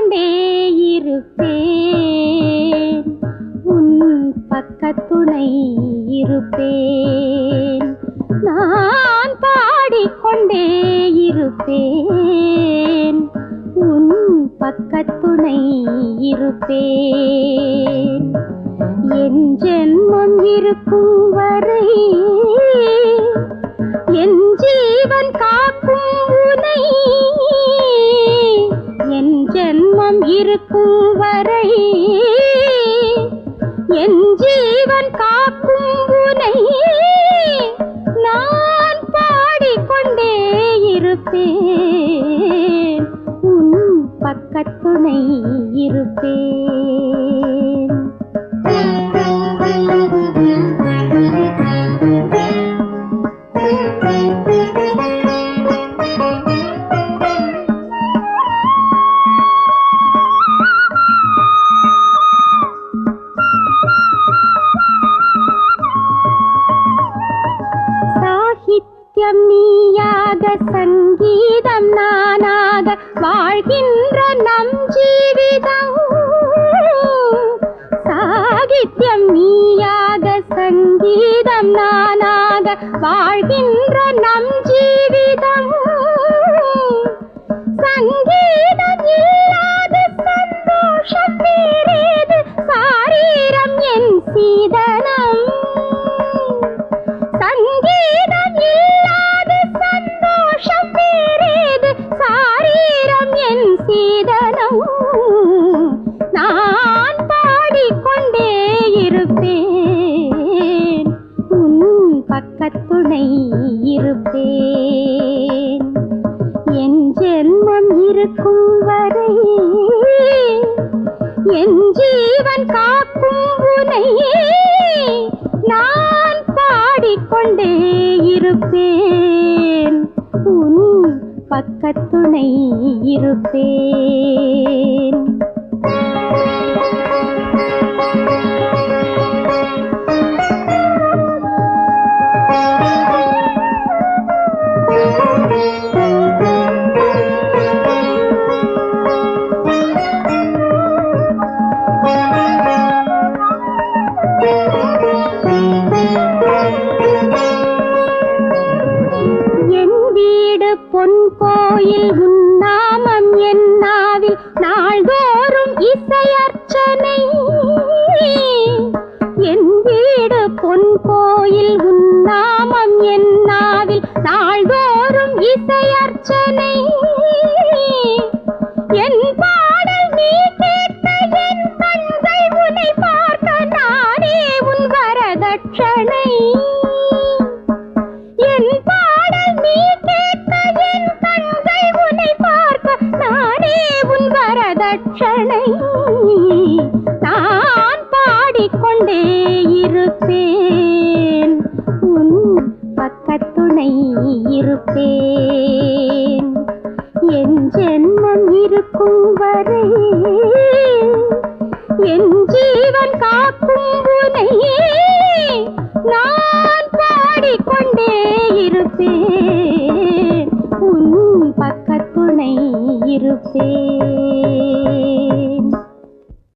கொண்டே இருப்பேன். உன் பக்கத்துணை இருப்பேன். நான் பாடிக்கொண்டே இருப்பேன். உன் பக்கத்துணை இருப்பேன். என் ஜென்மம் இருக்கும் வரை ஜென்மம் இருக்கும் வரை என் ஜீவன் காக்கும் உனை நான் பாடிக்கொண்டே இருப்பேன். உன் பக்கத்துணை இருப்பேன். சாகித்யம் நீயாக சங்கீதம் நானாக வாழ்கின்ற நம் ஜீவிதம். சாகித்யம் நீயாக சங்கீதம் நானாக வாழ்கின்ற நம் ஜீவி இருப்பேன் என் ஜென்மம் இருக்கும் வரை என் ஜீவன் காக்கும் உனை நான் பாடிக்கொண்டே இருப்பேன். உன் பக்கத்துணை இருப்பேன். கோயில் உன்னாமம் என் நாவில் நாள்தோறும் இசையர்ச்சனை. என் வீடு பொன் கோயில் உன்னாமம் என் நாவில் நாள்தோறும் இசையர்ச்சனை. வரதட்சணை நான் பாடிக்கொண்டே இருப்பேன். உன் பக்கத்துணை இருப்பேன். என் ஜென்மம் இருக்கும் வரை என் ஜீவன் காக்கும்